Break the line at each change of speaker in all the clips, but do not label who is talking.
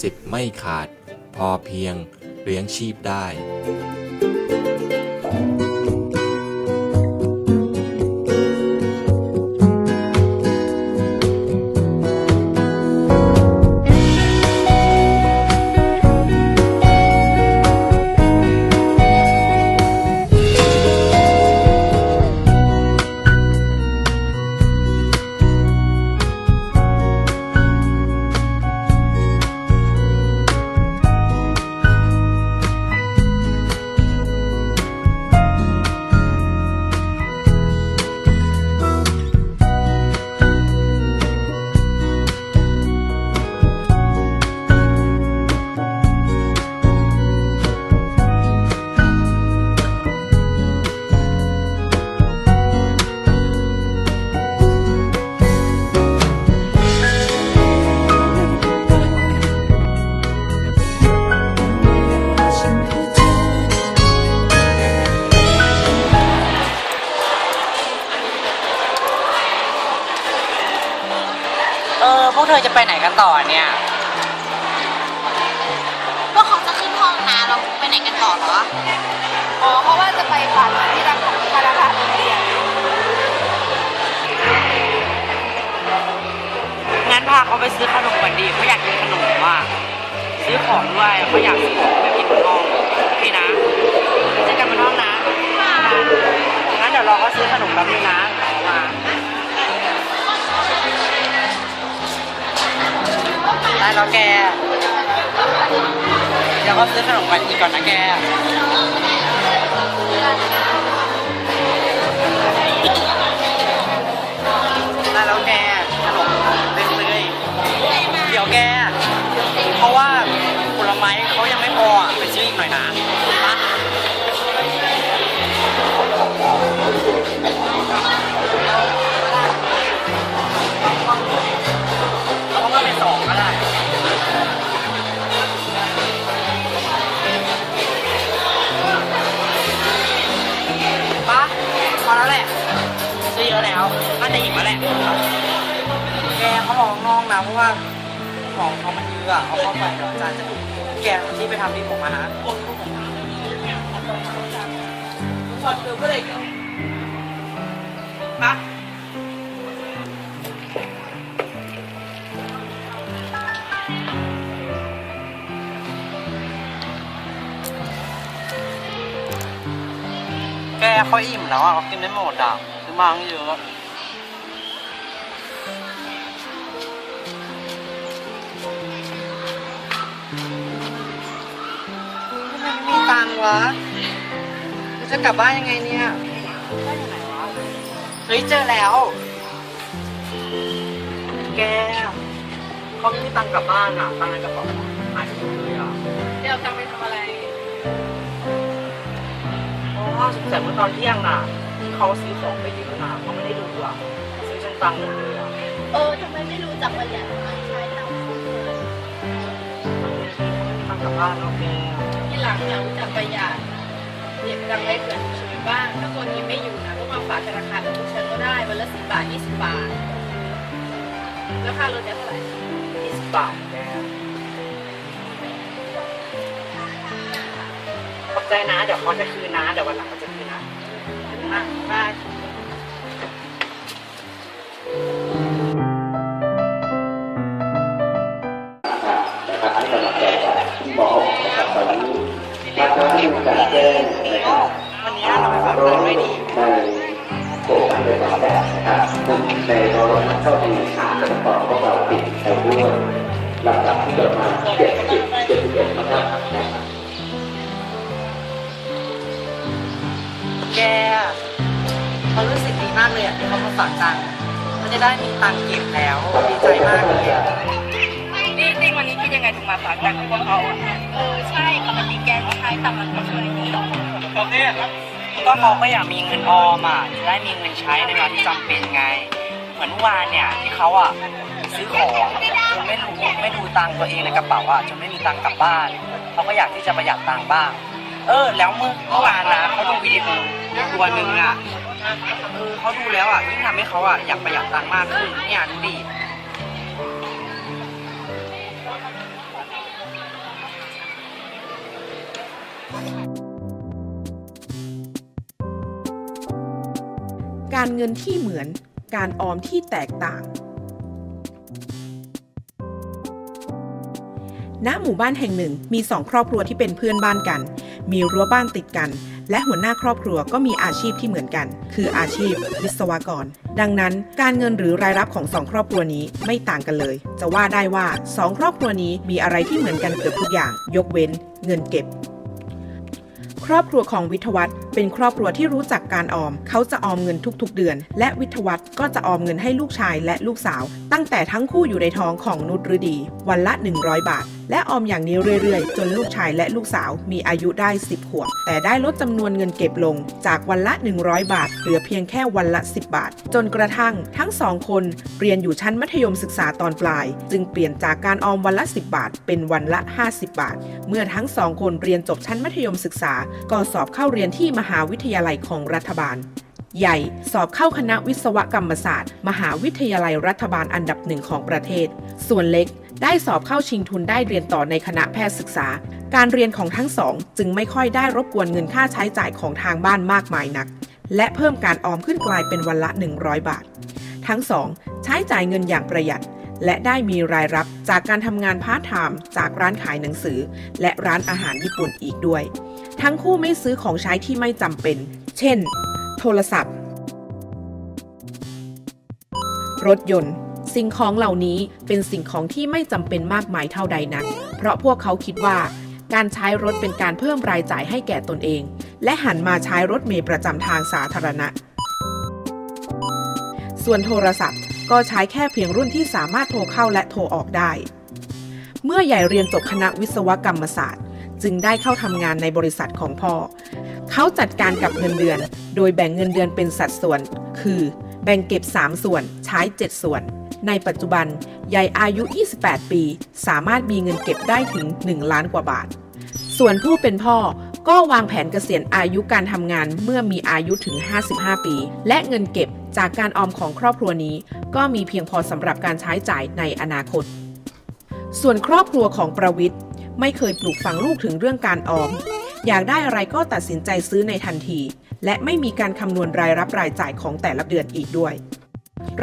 สิบไม่ขาด พอเพียงเลี้ยงชีพได้
ออพวกเธอจะไปไหนกันต่อเนี่ย
พวกเขาจะขึ้นห้องนะเราไปไหนกันต่อเหรอ อ๋อ เพราะว่าจะไปฝากที่ร้านของธนาคารโรงเรียน
งั้นพาเขาไปซื้อขนมกันดีเขาอยากกินขนมอะซื้อของด้วยเขาอยากซื้อของไปกินบนห้องโอเคนะเจอกันบนห้องนะงั้นเดี๋ยวรอเขาซื้อขนมแป๊บนึงนะเอามา ได้แล้วแก เดี๋ยวก็ซื้อขนมกันอีกก่อนนะแก ลองน้องเพราะว่าของเขามันเยอะอเอาเข้าไปเดี๋ยวอาจารย์จะดูแกที่ไปทำที่ผมมาฮะปะแกเขาอิ่มแล้วอะเขากินไม่หมดอะซื้อมาตั้งเยอะ ไม่มีตังค์วะเราจะกลับบ้านยังไงเนี่ยบ้านอยู่ไหนวะ เฮ้ยเจอแล้ว แกเขาไม่มีตังค์กลับบ้านอะ ตังค์ในกระเป๋าหายไปหมดเลยอะ
เดี๋ยวจะไปทำอะไร
อ๋อสงสัยเมื่อตอนเที่ยงน่ะที่เขาซื้อของไปเยอะน่ะเขาไม่ได้ดูอะซื้อจนตังค์หมดเลยอะ
เออทำไมไม่รู้จักประหยัดไม่ใช้ตังค์ฟุ่มเฟือย
ตังค์กลับบ้านเนาะแกา
งเนี่ยรู้จักประหยัดเก็บตังค์ไว้เผื่อฉุกเฉินบ้าง ถ้าคนนี้ไม่อยู่นะก็มาฝากธนาคารกับพวกฉันก็ได้วันละสิบบาทยี่สิบบาท แล้วค่ารถจะเท่าไหร่
ยี่สิบบาทแกขอบใจนะ เดี๋ยวเขาจะคืนนะ เดี๋ยววันหลังเขาจะคืนนะนะ
แกเขารู้สึ
กดีมากเลยอะที่เขามาฝากตังค์เขาจะได้มีตังค์เก็บแล้วดีใจมากเลยอะ
นี่จริงวันนี้คิดยังไงถึงมาฝากตังค์ให้พวกเขาอะเออใช่ปกติแกก็ใช้ตังค์มันก็ช่วยนี่
ก็เขาก็อยากมีเงินออมอะจะได้มีเงินใช้ในเวลาที่จำเป็นไง เหมือนเมื่อวานเนี่ยที่เขาอะซื้อของจนไม่รู้ไม่ดูตังค์ตัวเองในกระเป๋าอะจนไม่มีตังค์กลับบ้านเขาก็อยากที่จะประหยัดตังค์บ้าง เออ แล้วเมื่อเมื่อวานนะเขาดูวิดีโอ ตัวหนึ่งอะคือเขาดูแล้วอะยิ่งทำให้เขาอะอยากประหยัดตังค์มากขึ้นเนี่ยดูดิ
การเงินที่เหมือน การออมที่แตกต่าง ณหมู่บ้านแห่งหนึ่งมีสองครอบครัวที่เป็นเพื่อนบ้านกัน มีรั้วบ้านติดกัน และหัวหน้าครอบครัวก็มีอาชีพที่เหมือนกัน คืออาชีพวิศวกร ดังนั้นการเงินหรือรายรับของสองครอบครัวนี้ไม่ต่างกันเลย จะว่าได้ว่าสองครอบครัวนี้มีอะไรที่เหมือนกันเกือบทุกอย่าง ยกเว้นเงินเก็บ ครอบครัวของวิทยวัฒน์ เป็นครอบครัวที่รู้จักการออม เขาจะออมเงินทุกๆเดือน และวิทวัฒน์ก็จะออมเงินให้ลูกชายและลูกสาว ตั้งแต่ทั้งคู่อยู่ในท้องของนุชฤดี วันละ 100 บาท และออมอย่างนี้เรื่อยๆ จนลูกชายและลูกสาวมีอายุได้ 10 ขวบ แต่ได้ลดจำนวนเงินเก็บลง จากวันละ 100 บาท เหลือเพียงแค่วันละ 10 บาท จนกระทั่งทั้งสองคนเรียนอยู่ชั้นมัธยมศึกษาตอนปลาย จึงเปลี่ยนจากการออมวันละ 10 บาท เป็นวันละ 50 บาท เมื่อทั้งสองคนเรียนจบชั้นมัธยมศึกษาก็สอบเข้าเรียนที่มหาวิทยาลัยของรัฐบาล ใหญ่ สอบเข้าคณะวิศวกรรมศาสตร์ มหาวิทยาลัยรัฐบาลอันดับหนึ่งของประเทศ ส่วนเล็ก ได้สอบเข้าชิงทุนได้เรียนต่อในคณะแพทย์ศึกษา การเรียนของทั้งสอง จึงไม่ค่อยได้รบกวนเงินค่าใช้จ่ายของทางบ้านมากมายนัก และเพิ่มการออมขึ้นกลายเป็นวันละ 100 บาท ทั้งสองใช้จ่ายเงินอย่างประหยัด และได้มีรายรับจากการทำงานพาร์ทไทม์จากร้านขายหนังสือ และร้านอาหารญี่ปุ่นอีกด้วย ทั้งคู่ไม่ซื้อของใช้ที่ไม่จำเป็น เช่น โทรศัพท์ รถยนต์ สิ่งของเหล่านี้เป็นสิ่งของที่ไม่จำเป็นมากมายเท่าใดนัก เพราะพวกเขาคิดว่าการใช้รถเป็นการเพิ่มรายจ่ายให้แก่ตนเอง และหันมาใช้รถเมล์ประจำทางสาธารณะ ส่วนโทรศัพท์ ก็ใช้แค่เพียงรุ่นที่สามารถโทรเข้าและโทรออกได้ เมื่อใหญ่เรียนจบคณะวิศวกรรมศาสตร์ จึงได้เข้าทำงานในบริษัทของพ่อ เขาจัดการกับเงินเดือน โดยแบ่งเงินเดือนเป็นสัดส่วน คือแบ่งเก็บ 3 ส่วนใช้ 7 ส่วน ในปัจจุบันยายอายุ 28 ปี สามารถมีเงินเก็บได้ถึง 1 ล้านกว่าบาท ส่วนผู้เป็นพ่อก็วางแผนเกษียณอายุการทำงานเมื่อมีอายุถึง 55 ปี และเงินเก็บ จากการออมของครอบครัวนี้ ก็มีเพียงพอสำหรับการใช้จ่ายในอนาคต ส่วนครอบครัวของประวิทย์ไม่เคยปลูกฝังลูกถึงเรื่องการออม อยากได้อะไรก็ตัดสินใจซื้อในทันที และไม่มีการคำนวณรายรับรายจ่ายของแต่ละเดือนอีกด้วย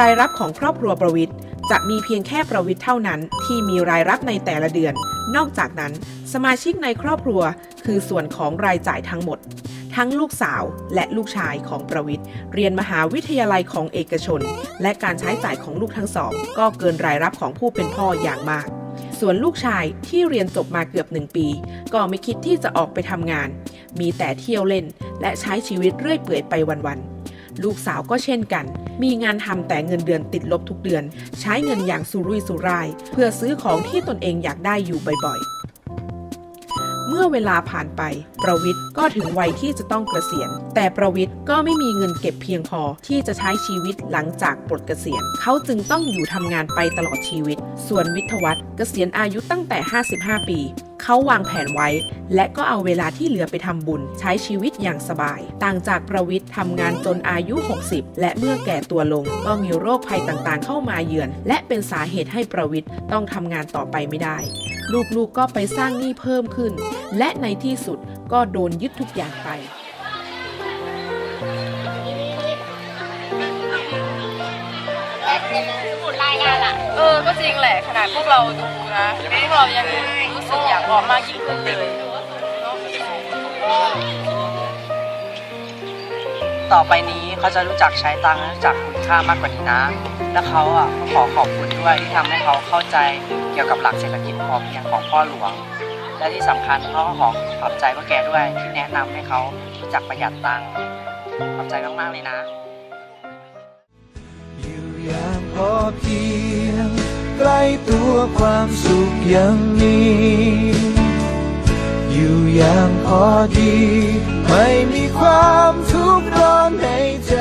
รายรับของครอบครัวประวิทย์จะมีเพียงแค่ประวิทย์เท่านั้น ที่มีรายรับในแต่ละเดือน นอกจากนั้น สมาชิกในครอบครัว คือส่วนของรายจ่ายทั้งหมด ทั้งลูกสาวและลูกชายของประวิทย์ เรียนมหาวิทยาลัยของเอกชน และการใช้จ่ายของลูกทั้งสอง ก็เกินรายรับของผู้เป็นพ่ออย่างมาก ส่วนลูกชายที่เรียนจบมาเกือบหนึ่งปี ก็ไม่คิดที่จะออกไปทำงาน มีแต่เที่ยวเล่น และใช้ชีวิตเรื่อยเปื่อยไปวันๆ ลูกสาวก็เช่นกัน มีงานทำแต่เงินเดือนติดลบทุกเดือน ใช้เงินอย่างสุรุ่ยสุร่าย เพื่อซื้อของที่ตนเองอยากได้อยู่บ่อยๆ เมื่อเวลาผ่านไป ประวิทย์ก็ถึงวัยที่จะต้องเกษียณ แต่ประวิทย์ก็ไม่มีเงินเก็บเพียงพอที่จะใช้ชีวิตหลังจากปลดเกษียณ เขาจึงต้องอยู่ทำงานไปตลอดชีวิต ส่วนวิทยวัฒน์เกษียณอายุตั้งแต่ 55 ปี เขาวางแผนไว้ และก็เอาเวลาที่เหลือไปทำบุญ ใช้ชีวิตอย่างสบาย ต่างจากประวิทย์ทำงานจนอายุ 60 และเมื่อแก่ตัวลง ก็มีโรคภัยต่างๆ เข้ามาเยือน และเป็นสาเหตุให้ประวิทย์ต้องทำงานต่อไปไม่ได้ ลูกๆก็ไปสร้างหนี้เพิ่มขึ้น และในที่สุดก็โดนยึดทุกอย่างไป
เออ ก็จริงแหละ ขนาดพวกเราดูนะพวกเรายัง สึกอยากออมมากยิ่งขึ้นเลย
ต่อไปนี้เขาจะรู้จักใช้ตังค์รู้จักคุณค่ามากกว่านี้นะ และเขาอะก็ขอขอบคุณด้วยที่ทำให้เขาเข้าใจเกี่ยวกับหลักเศรษฐกิจพอเพียงของพ่อหลวง และที่สำคัญเขาก็ขอขอบใจพ่อแกด้วยที่แนะนำให้เขารู้จักประหยัดตังค์ขอบใจมากๆเลยนะ
อยู่อย่างพอเพียง ใกล้ตัวความสุขยังมีอยู่อย่างพอดี ไม่มีความทุกข์ร้อนในใจ